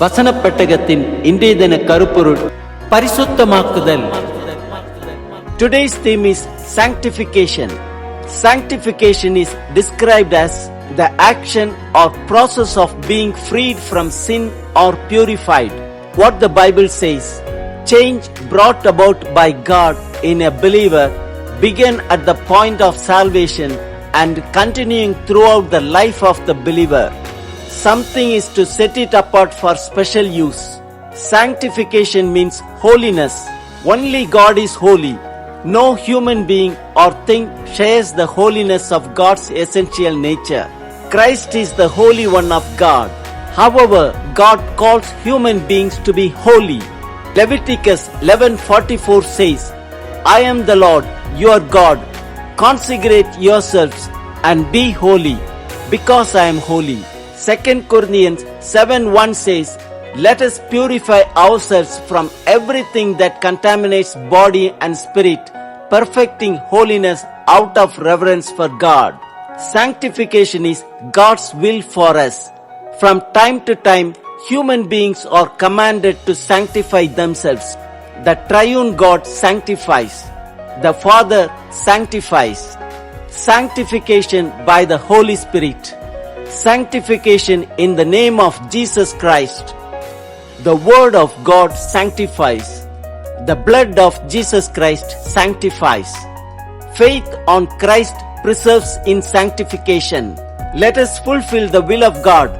வசனப் பெட்டகத்தின் இன்றைய தின கருப்பொருள் பரிசுத்தமாக்குதல் Today's theme is sanctification. Sanctification is described as the action or process of being freed from sin or purified. What the Bible says, change brought about by God in a believer begin at the point of salvation and continuing throughout the life of the believer. Something is to set it apart for special use. Sanctification means holiness. Only God is holy. No human being or thing shares the holiness of God's essential nature. Christ is the Holy One of God. However, God calls human beings to be holy. Leviticus 11:44 says, "I am the Lord, your God. Consecrate yourselves and be holy, because I am holy." 2 Corinthians 7:1 says, let us purify ourselves from everything that contaminates body and spirit, perfecting holiness out of reverence for God. Sanctification is God's will for us. From time to time, human beings are commanded to sanctify themselves. The triune God sanctifies. The Father sanctifies. Sanctification by the Holy Spirit. Sanctification in the name of Jesus Christ. The Word of God sanctifies. The blood of Jesus Christ sanctifies. Faith on Christ preserves in sanctification. Let us fulfill the will of God.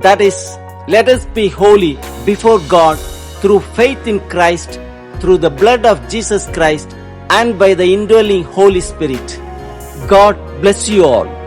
That is, let us be holy before God through faith in Christ, through the blood of Jesus Christ, and by the indwelling Holy Spirit. God bless you all.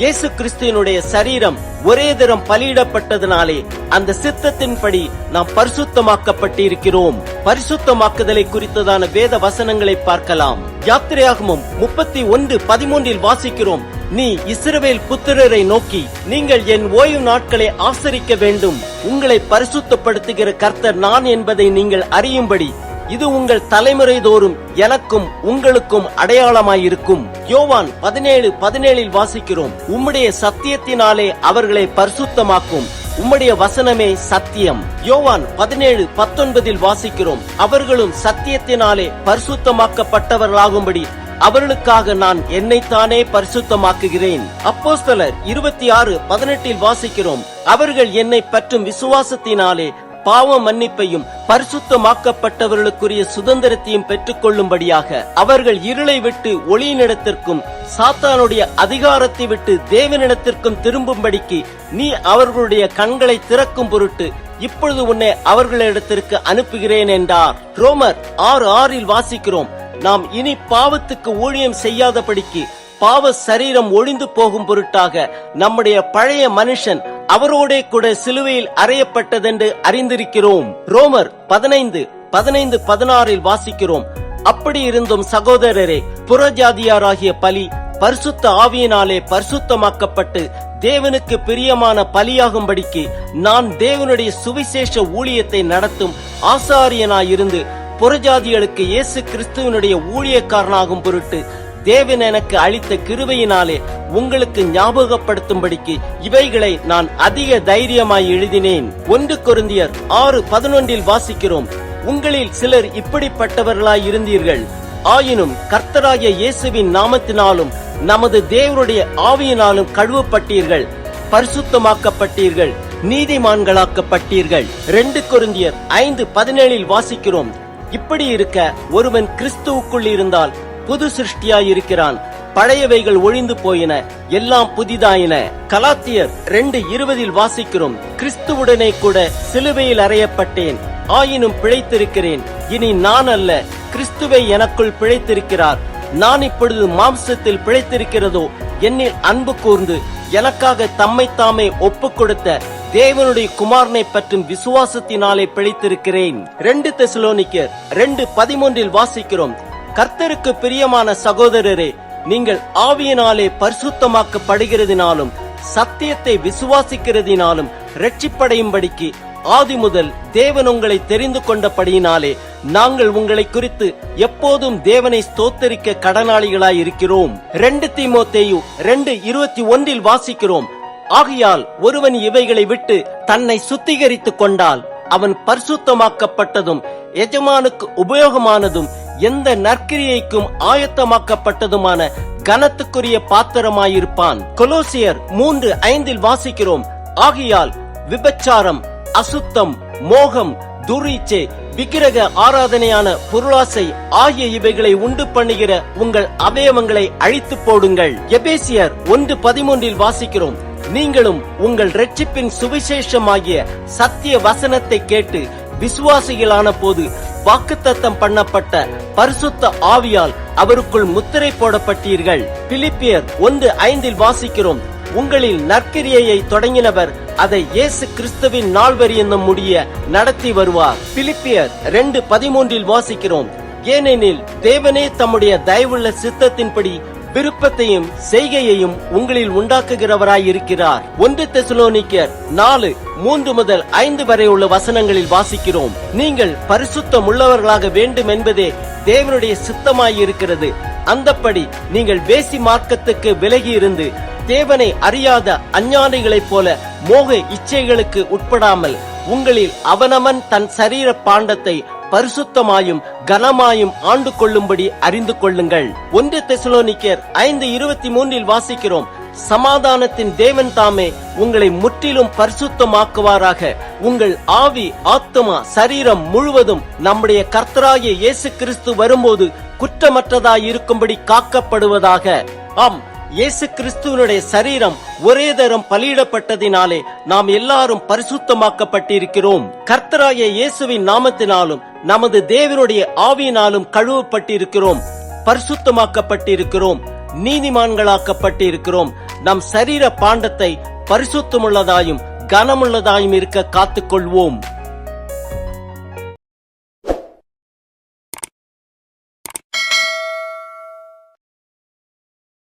இயேசு கிறிஸ்துவனுடைய சரீரம் ஒரே தரம் பலியிடப்பட்டதினாலே அந்த சித்தத்தின்படி நாம் பரிசுத்தமாக்கப்பட்டிருக்கிறோம். பரிசுத்தமாக்குதலை குறித்ததான வேத வசனங்களை பார்க்கலாம். யாத்திரையாகமும் முப்பத்தி ஒன்று பதிமூன்றில் வாசிக்கிறோம். நீ இஸ்ரவேல் புத்திரரை நோக்கி நீங்கள் என் ஓய்வு நாட்களை ஆசரிக்க வேண்டும். உங்களை பரிசுத்தப்படுத்துகிற கர்த்தர் நான் என்பதை நீங்கள் அறியும்படி இது உங்கள் தலைமுறை தோறும் எனக்கும் உங்களுக்கும் அடையாளமாயிருக்கும். யோவான் பதினேழு பதினேழில் வாசிக்கிறோம். உம்முடைய சத்தியத்தினாலே அவர்களை பரிசுத்தமாக்கும். உம்முடைய வசனமே சத்தியம். யோவான் பதினேழு பத்தொன்பதில் வாசிக்கிறோம். அவர்களும் சத்தியத்தினாலே பரிசுத்தமாக்கப்பட்டவர்களாகும்படி அவர்களுக்காக நான் என்னைத்தானே பரிசுத்தமாக்குகிறேன். அப்போஸ்தலர் இருபத்தி ஆறு பதினெட்டில் வாசிக்கிறோம். அவர்கள் என்னை பற்றும் விசுவாசத்தினாலே பாவ மன்னிப்பையும் பரிசுத்தமாக்கப்பட்டவர்களுக்குரிய சுதந்திரத்தையும் பெற்றுக் கொள்ளும்படியாக அவர்கள் இருளை விட்டு ஒளியினிடத்திற்கும் சாத்தானுடைய அதிகாரத்தை விட்டு தேவனிடத்திற்கும் திரும்பும்படிக்கு நீ அவர்களுடைய கண்களை திறக்கும் பொருட்டு இப்பொழுது உன்னை அவர்களிடத்திற்கு அனுப்புகிறேன் என்றார். ரோமர் ஆறு ஆறில் வாசிக்கிறோம். நாம் இனி பாவத்துக்கு ஊழியம் செய்யாதபடிக்கு பாவ சரீரம் ஒழிந்து போகும் பொருட்டாக நம்முடைய பழைய மனுஷன் அவரோடே கூட சிலுவையில் அறையப்பட்டதென்று அறிந்திருக்கிறோம். ரோமர் பதினைந்து பதினைந்து பதினாறில் வாசிக்கிறோம். அப்படி இருந்தும் சகோதரரே புறஜாதியாராகிய பலி பரிசுத்த ஆவியினாலே பரிசுத்தமாக்கப்பட்டு தேவனுக்கு பிரியமான பலியாகும்படிக்கு நான் தேவனுடைய சுவிசேஷ ஊழியத்தை நடத்தும் ஆசாரியனாயிருந்து புறஜாதிகளுக்கு இயேசு கிறிஸ்துவனுடைய ஊழியக்காரனாகும் பொருட்டு தேவன் எனக்கு அளித்த கிருபையினாலே உங்களுக்கு ஞாபகப்படுத்தும்படிக்கு இவைகளை நான் அதிக தைரியமாய் எழுதினேன். ஒன்று கொருந்தியர் ஆறு பதினொன்றில் வாசிக்கிறோம். உங்களில் சிலர் இப்படிப்பட்டவர்களாய் இருந்தீர்கள். ஆயினும் கர்த்தராகிய இயேசுவின் நாமத்தினாலும் நமது தேவனுடைய ஆவியினாலும் கழுவப்பட்டீர்கள். பரிசுத்தமாக்கப்பட்டீர்கள். நீதிமான்களாக்கப்பட்டீர்கள். ரெண்டு கொருந்தியர் ஐந்து பதினேழில் வாசிக்கிறோம். இப்படி இருக்க ஒருவன் கிறிஸ்துவுக்குள் இருந்தால் புது சிருஷ்டியாயிருக்கிறான். பழையவைகள் ஒழிந்து போயின. எல்லாம் புதிதாயின. கலாத்தியர் ரெண்டு இருபதில் வாசிக்கிறோம். கிறிஸ்துவுடனே கூட சிலுவையில் அறையப்பட்டேன். ஆயினும் பிழைத்திருக்கிறேன். இனி நான் அல்ல. கிறிஸ்துவை எனக்குள் பிழைத்திருக்கிறார். நான் இப்பொழுது மாம்சத்தில் பிழைத்திருக்கிறதோ என்னில் அன்பு கூர்ந்து எனக்காக தம்மை தாமே ஒப்புக் கொடுத்த தேவனுடைய குமாரனை பற்றும் விசுவாசத்தினாலே பிழைத்திருக்கிறேன். ரெண்டு தெசலோனிக்கர் ரெண்டு பதிமூன்றில் வாசிக்கிறோம். கர்த்தருக்கு பிரியமான சகோதரரே நீங்கள் ஆவியினாலே பரிசுத்தமாக்கப்படுகிறதினாலும் சத்தியத்தை விசுவாசிக்கிறதினாலும் ரட்சிப்படையும்படிக்கு ஆதி முதல் தேவன் உங்களை தெரிந்து கொண்டபடியினாலே நாங்கள் உங்களை குறித்து எப்போதும் தேவனை ஸ்தோத்தரிக்க கடனாளிகளாய் இருக்கிறோம். ரெண்டு தீமோத்தேயு ரெண்டு இருபத்தி ஒன்றில் வாசிக்கிறோம். ஆகையால் ஒருவன் இவைகளை விட்டு தன்னை சுத்திகரித்துக் கொண்டால் அவன் பரிசுத்தமாக்கப்பட்டதும் எஜமானுக்கு உபயோகமானதும் எந்த நற்கிரியைக்கும் ஆயத்தமாக்கப்பட்டதுமான கனத்துக்குரிய பாத்திரமாயிருப்பான். கொலோசியர் மூன்று ஐந்தில் வாசிக்கிறோம். ஆகையால் விபச்சாரம் அசுத்தம் மோகம் துரீச்சே விக்கிரக ஆராதனையான பொருளாசை ஆகிய இவைகளை உண்டு பண்ணுகிற உங்கள் அவயவங்களை அழித்து போடுங்கள். எபேசியர் ஒன்று பதிமூன்றில் வாசிக்கிறோம். நீங்களும் உங்கள் ரட்சிப்பின் சுவிசேஷமாகிய சத்திய வசனத்தை கேட்டு விசுவாசிகளான போது வாக்குத்தத்தம் பண்ணப்பட்ட பரிசுத்த ஆவியால் அவருக்குள் முத்திரை போடப்பட்டீர்கள். பிலிப்பியர் ஒன்று ஐந்தில் வாசிக்கிறோம். உங்களில் நற்கிரியையை தொடங்கினவர் அதை இயேசு கிறிஸ்துவின் நால்வரி என்னும் முடிய நடத்தி வருவார். பிலிப்பியர் ரெண்டு பதிமூன்றில் வாசிக்கிறோம். ஏனெனில் தேவனே தம்முடைய தயவுள்ள சித்தத்தின்படி விருப்பத்தையும் செய்கையையும் உங்களில் உண்டாக்குகிறவராயிருக்கிறார். ஒன்று தெசலோனிக்கர் நாலு மூன்று முதல் ஐந்து வரை உள்ள வசனங்களில் வாசிக்கிறோம். நீங்கள் பரிசுத்தம் உள்ளவர்களாக வேண்டும் என்பதே தேவனுடைய சித்தமாயிருக்கிறது. அந்தப்படி நீங்கள் வேசி மார்க்கத்துக்கு விலகி இருந்து தேவனை அறியாத அஞ்ஞானிகளைப் போல மோக இச்சைகளுக்கு உட்படாமல் உங்களில் அவனவன் தன் சரீர பாண்டத்தை பரிசுத்தமாயும் கனமாயும் ஆண்டு கொள்ளும்படி அறிந்து கொள்ளுங்கள். ஒன்று தெசலோனிக்கர் ஐந்து இருபத்தி மூன்றில் வாசிக்கிறோம். சமாதானத்தின் தேவன் தாமே உங்களை முற்றிலும் பரிசுத்தமாக்குவாராக. உங்கள் ஆவி ஆத்மா சரீரம் முழுவதும் நம்முடைய கர்த்தராகிய இயேசு கிறிஸ்து வரும்போது குற்றமற்றதாய் இருக்கும்படி காக்கப்படுவதாக. ஆம் இயேசு கிறிஸ்துவனுடைய சரீரம் ஒரே தரம் பலியிடப்பட்டதினாலே நாம் எல்லாரும் பரிசுத்தமாக்கப்பட்டிருக்கிறோம். கர்த்தராய இயேசுவின் நாமத்தினாலும் நமது தேவனுடைய ஆவியினாலும் கழுவப்பட்டிருக்கிறோம். பரிசுத்தமாக்கப்பட்டிருக்கிறோம். நீதிமான்களாக்கப்பட்டிருக்கிறோம். நம் சரீர பாண்டத்தை பரிசுத்தமுள்ளதாயும் கனமுள்ளதாயும் இருக்க காத்துக்கொள்வோம்.